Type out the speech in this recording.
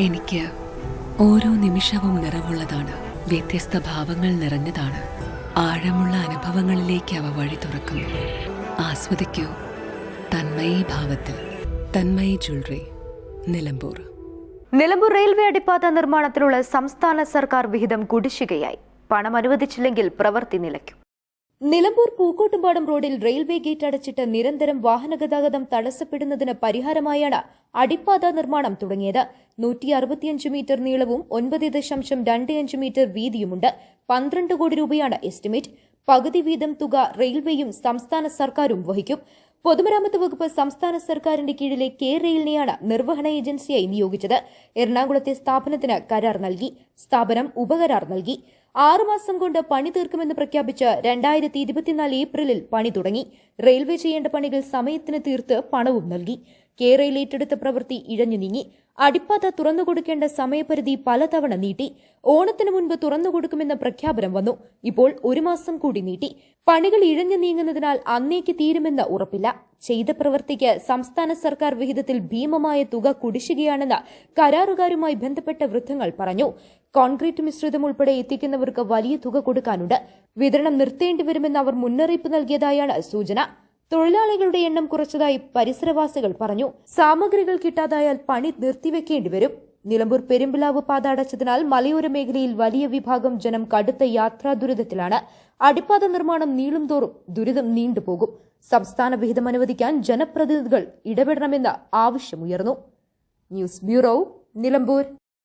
എനിക്ക് ഓരോ നിമിഷവും നിറവുള്ളതാണ്. വ്യത്യസ്ത ഭാവങ്ങൾ നിറഞ്ഞതാണ്. ആഴമുള്ള അനുഭവങ്ങളിലേക്ക് അവ വഴി തുറക്കുന്നു. ആസ്വദിക്കൂ. തന്മയി ഭാവത്തിൽ. തന്മയി ജ്വല്ലറി. നിലമ്പൂർ. നിലമ്പൂർ റെയിൽവേ അടിപ്പാത നിർമ്മാണത്തിലുള്ള സംസ്ഥാന സർക്കാർ വിഹിതം കുടിശ്ശികയായി. പണം അനുവദിച്ചില്ലെങ്കിൽ പ്രവൃത്തി നിലയ്ക്കും. നിലമ്പൂർ പൂക്കോട്ടുംപാടം റോഡിൽ റെയിൽവേ ഗേറ്റ് അടച്ചിട്ട് നിരന്തരം വാഹനഗതാഗതം തടസ്സപ്പെടുന്നതിന് പരിഹാരമായാണ് അടിപ്പാത നിർമ്മാണം തുടങ്ങിയത്. മീറ്റർ നീളവും ഒൻപത് ദശാംശം രണ്ട് അഞ്ച് മീറ്റർ വീതിയുമുണ്ട്. പന്ത്രണ്ട് കോടി രൂപയാണ് എസ്റ്റിമേറ്റ്. പകുതി വീതം തുക റെയിൽവേയും സംസ്ഥാന സർക്കാരും വഹിക്കും. പൊതുമരാമത്ത് വകുപ്പ് സംസ്ഥാന സർക്കാരിന്റെ കീഴിലെ കെ റെയിലിനെയാണ് നിർവഹണ ഏജൻസിയായി നിയോഗിച്ചത്. എറണാകുളത്തെ സ്ഥാപനത്തിന് കരാർ നൽകി. സ്ഥാപനം ഉപകരാർ നൽകി. ആറുമാസം കൊണ്ട് പണി തീർക്കുമെന്ന് പ്രഖ്യാപിച്ച് രണ്ടായിരത്തി ഇരുപത്തിനാല് ഏപ്രിലിൽ പണി തുടങ്ങി. റെയിൽവേ ചെയ്യേണ്ട പണികൾ സമയത്തിന് തീർത്ത് പണവും നൽകി. കേരയിൽ ഏറ്റെടുത്ത പ്രവൃത്തി ഇഴഞ്ഞു നീങ്ങി. അടിപ്പാത തുറന്നുകൊടുക്കേണ്ട സമയപരിധി പലതവണ നീട്ടി. ഓണത്തിന് മുൻപ് തുറന്നുകൊടുക്കുമെന്ന പ്രഖ്യാപനം വന്നു. ഇപ്പോൾ ഒരു മാസം കൂടി നീട്ടി. പണികൾ ഇഴഞ്ഞു നീങ്ങുന്നതിനാൽ അന്നേക്ക് തീരുമെന്ന് ഉറപ്പില്ല. ചെയ്ത പ്രവൃത്തിക്ക് സംസ്ഥാന സർക്കാർ വിഹിതത്തിൽ ഭീമമായ തുക കുടിശ്ശികയാണെന്ന് കരാറുകാരുമായി ബന്ധപ്പെട്ട വൃദ്ധങ്ങൾ പറഞ്ഞു. കോൺക്രീറ്റ് മിശ്രിതം ഉൾപ്പെടെ എത്തിക്കുന്നവർക്ക് വലിയ തുക കൊടുക്കാനുണ്ട്. വിതരണം നിർത്തേണ്ടി വരുമെന്ന് അവർ മുന്നറിയിപ്പ് നൽകിയതായാണ് സൂചന. തൊഴിലാളികളുടെ എണ്ണം കുറച്ചതായി പരിസരവാസികൾ പറഞ്ഞു. സാമഗ്രികൾ കിട്ടാതായാൽ പണി നിർത്തിവെക്കേണ്ടി വരും നിലമ്പൂർ പെരുമ്പിലാവ് പാത അടച്ചതിനാൽ മലയോര മേഖലയിൽ വലിയ വിഭാഗം ജനം കടുത്ത യാത്രാ ദുരിതത്തിലാണ്. അടിപ്പാത നിർമ്മാണം നീളും തോറും ദുരിതം നീണ്ടുപോകും. സംസ്ഥാന വിഹിതം അനുവദിക്കാൻ ജനപ്രതിനിധികൾ ഇടപെടണമെന്ന് ആവശ്യമുയർന്നു ന്യൂസ് ബ്യൂറോ നിലമ്പൂർ.